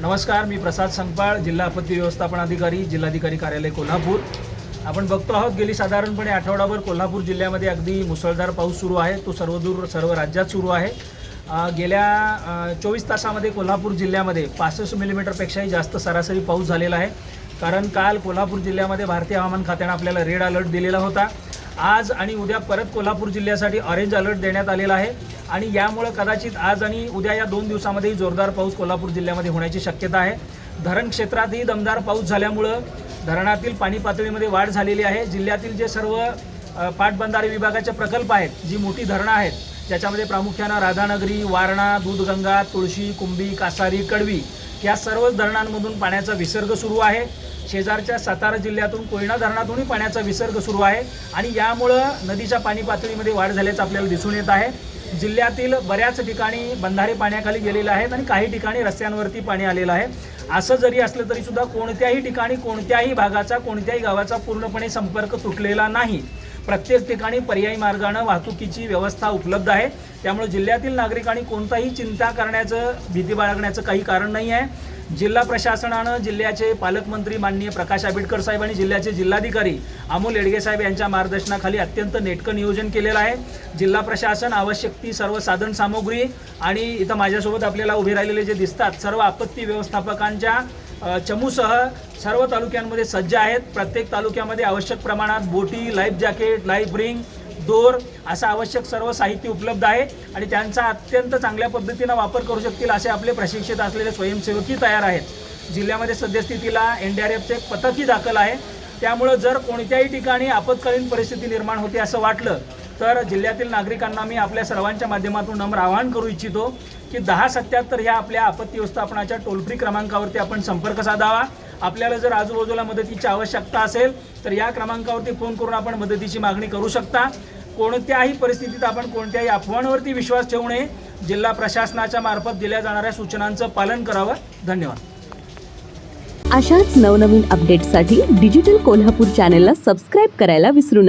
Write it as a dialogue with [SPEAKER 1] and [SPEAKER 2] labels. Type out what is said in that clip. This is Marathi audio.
[SPEAKER 1] नमस्कार मी प्रसाद संगपाळ जिल्हा आपत्ती व्यवस्थापन अधिकारी जिल्हाधिकारी कार्यालय कोल्हापूर. आपण बघतो आहोत गेली साधारणपणे आठवडाभर कोल्हापूर जिल्ह्यामध्ये अगदी मुसळधार पाऊस सुरू आहे. तो सर्वदूर सर्व राज्यात सुरू आहे. गेल्या चोवीस तासामध्ये कोल्हापूर जिल्ह्यामध्ये पासष्ट मिलीमीटरपेक्षाही जास्त सरासरी पाऊस झालेला आहे. कारण काल कोल्हापूर जिल्ह्यामध्ये भारतीय हवामान खात्यानं आपल्याला रेड अलर्ट दिलेला होता. आज आणि उद्या परत कोल्हापूर जिल्ह्यासाठी ऑरेंज अलर्ट देण्यात आलेला आहे. आणि यामुळं कदाचित आज आणि उद्या या दोन दिवसामध्येही जोरदार पाऊस कोल्हापूर जिल्ह्यामध्ये होण्याची शक्यता आहे. धरण क्षेत्रातही दमदार पाऊस झाल्यामुळं धरणातील पाणी पातळीमध्ये वाढ झालेली आहे. जिल्ह्यातील जे सर्व पाटबंधारे विभागाचे प्रकल्प आहेत जी मोठी धरणं आहेत ज्याच्यामध्ये प्रामुख्यानं राधानगरी वारणा दूधगंगा तुळशी कुंभी कासारी कडवी या सर्वच धरणांमधून पाण्याचा विसर्ग सुरू आहे. शेजारच्या सातारा जिल्ह्यातून कोयना धरणातूनही पाण्याचा विसर्ग सुरू आहे आणि यामुळं नदीच्या पाणी पातळीमध्ये वाढ झाल्याचं आपल्याला दिसून येत आहे. जिल्ह्यातील बऱ्याच ठिकाणी बंधारे पाण्याखाली गेलेले आहेत आणि काही ठिकाणी रस्त्यांवरती पाणी आलेलं आहे. असं जरी असलं तरी सुद्धा कोणत्याही ठिकाणी कोणत्याही भागाचा कोणत्याही गावाचा पूर्णपणे संपर्क तुटलेला नाही. प्रत्येक ठिकाणी पर्यायी मार्गानं वाहतुकीची व्यवस्था उपलब्ध आहे. त्यामुळे जिल्ह्यातील नागरिकांनी कोणताही चिंता करण्याचं भीती बाळगण्याचं काही कारण नाही आहे. जिल्हा प्रशासनानं जिल्ह्याचे पालकमंत्री माननीय प्रकाश आंबेडकर साहेब आणि जिल्ह्याचे जिल्हाधिकारी अमोल येडगे साहेब यांच्या मार्गदर्शनाखाली अत्यंत नेटकं नियोजन केलेलं आहे. जिल्हा प्रशासन आवश्यक ती सर्व साधन सामुग्री आणि इथं माझ्यासोबत आपल्याला उभे राहिलेले जे दिसतात सर्व आपत्ती व्यवस्थापकांच्या चमूसह सर्व तालुक्यांमध्ये सज्ज आहेत. प्रत्येक तालुक्यामध्ये आवश्यक प्रमाणात बोटी लाईफ जॅकेट लाईफ रिंग दोर असं आवश्यक सर्व साहित्य उपलब्ध आहे आणि त्यांचा अत्यंत चांगल्या पद्धतीनं वापर करू शकतील असे आपले प्रशिक्षित असलेले स्वयंसेवकही तयार आहेत. जिल्ह्यामध्ये सद्यस्थितीला एन डी आर एफचे एक पथकही दाखल आहे. त्यामुळं जर कोणत्याही ठिकाणी आपत्कालीन परिस्थिती निर्माण होते असं वाटलं तर जिल्ह्यातील नागरिकांना मी आपल्या सर्वांच्या माध्यमातून नम्र आवाहन करू इच्छितो की दहा सत्याहत्तर ह्या आपल्या आपत्ती व्यवस्थापनाच्या टोल फ्री क्रमांकावरती आपण संपर्क साधावा. आपल्याला जर आजूबाजूला मदतीची आवश्यकता असेल तर या क्रमांकावरती फोन करून आपण मदतीची मागणी करू शकता. कोणत्याही परिस्थितीत आपण कोणत्याही अफवांवरती विश्वास ठेवू नये. जिल्हा प्रशासनाच्या मार्फत दिल्या जाणाऱ्या सूचनांचं पालन करावं. धन्यवाद.
[SPEAKER 2] अशाच नवनवीन अपडेटसाठी डिजिटल कोल्हापूर चॅनेलला सबस्क्राईब करायला विसरू नका.